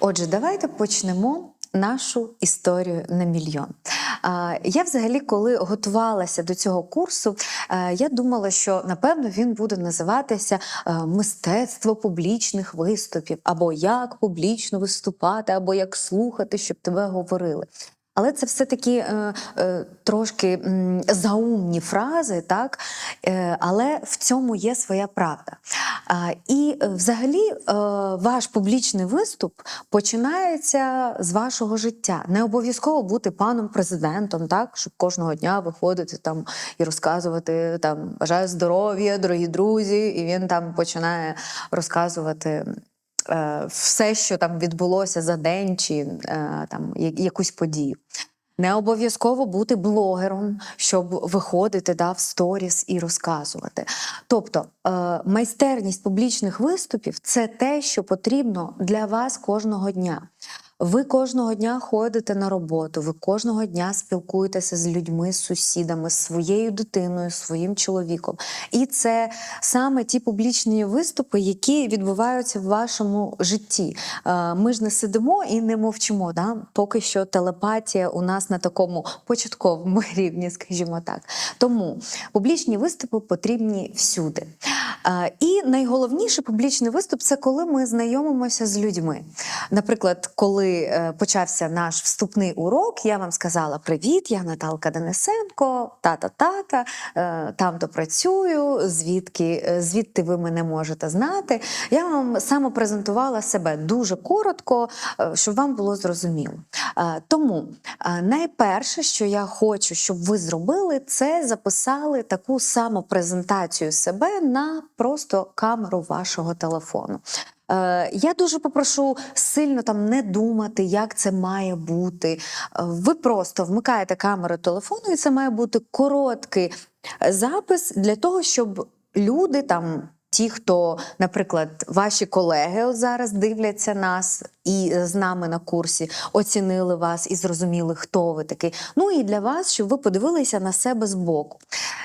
Отже, давайте почнемо. Нашу історію на мільйон. Я взагалі, коли готувалася до цього курсу, е, я думала, що напевно він буде називатися е, Мистецтво публічних виступів, або як публічно виступати, або як слухати, щоб тебе говорили. Але це все такі е, е, трошки м, заумні фрази, так? Е, але в цьому є своя правда. І е, взагалі е, ваш публічний виступ починається з вашого життя. Не обов'язково бути паном президентом, так? щоб кожного дня виходити там і розказувати там бажаю здоров'я, дорогі друзі, і він там починає розказувати е, все, що там відбулося за день, чи там якусь подію. Не обов'язково бути блогером, щоб виходити да, в сторіс і розказувати. Тобто е, майстерність публічних виступів це те, що потрібно для вас кожного дня. Ви кожного дня ходите на роботу, ви кожного дня спілкуєтеся з людьми, з сусідами, з своєю дитиною, своїм чоловіком. І це саме ті публічні виступи, які відбуваються в вашому житті. Е, Ми ж не сидимо і не мовчимо. Да? Поки що телепатія у нас на такому початковому рівні, скажімо так. Тому публічні виступи потрібні всюди. І найголовніше публічний виступ це коли ми знайомимося з людьми. Наприклад, коли е, почався наш вступний урок, я вам сказала: Привіт, я Наталка Денисенко, тата-тата, е, там то працюю, звідки, е, звідти ви мене можете знати. Я вам самопрезентувала себе дуже коротко, щоб вам було зрозуміло. Тому найперше, що я хочу, щоб ви зробили, це записали таку самопрезентацію себе на просто камеру вашого телефону. Е, Я дуже попрошу сильно там не думати, як це має бути. Е, Ви просто вмикаєте камеру телефону, і це має бути короткий запис для того, щоб люди там. Ті, хто, наприклад, ваші колеги зараз дивляться нас і з нами на курсі, оцінили вас і зрозуміли, хто ви такий. Ну і для вас, щоб ви подивилися на себе збоку.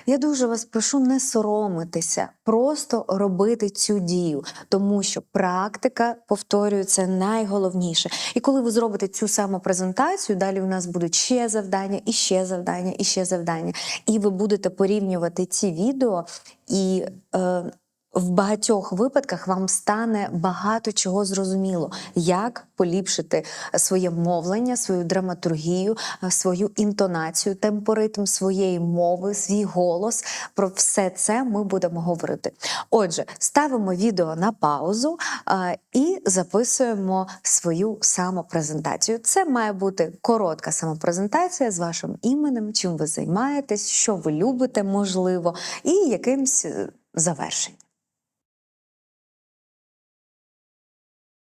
Я дуже вас прошу не соромитися, просто робити цю дію, тому що практика, повторюю, це найголовніше. І коли ви зробите цю саму презентацію, далі у нас будуть ще завдання, і ще завдання, і ще завдання. І ви будете порівнювати ці відео і. Е, в багатьох випадках вам стане багато чого зрозуміло, як поліпшити своє мовлення, свою драматургію, е, свою інтонацію, темпоритм своєї мови, свій голос. Про все це ми будемо говорити. Отже, ставимо відео на паузу е, і записуємо свою самопрезентацію. Це має бути коротка самопрезентація з вашим іменем, чим ви займаєтесь, що ви любите, можливо, і якимсь е, завершенням.